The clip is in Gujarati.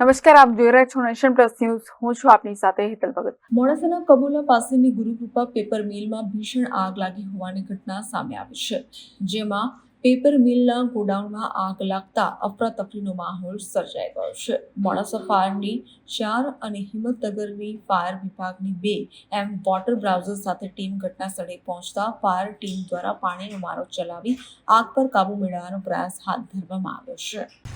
નમસ્કાર, આપ જોઈ રહ્યા છો નેશન પ્લસ ન્યૂઝ. હું છું આપની સાથે હેતલ ભગત. મોડાસાના કબોલા પાસેની ગુરુકૃપા પેપર મિલમાં ભીષણ આગ લાગી હોવાની ઘટના સામે આવી છે, જેમાં પેપર મિલના ગોડાઉનમાં આગ લાગતા અફરાતફરીનો માહોલ સર્જાઈ ગયો છે. મોડાસા ફાયરની ચાર અને હિંમતનગરની ફાયર વિભાગની બે એમ વોટર બ્રાઉઝર સાથે ટીમ ઘટના સ્થળે પહોંચતા ફાયર ટીમ દ્વારા પાણીનો મારો ચલાવી આગ પર કાબુ મેળવવાનો પ્રયાસ હાથ ધરવામાં આવ્યો છે.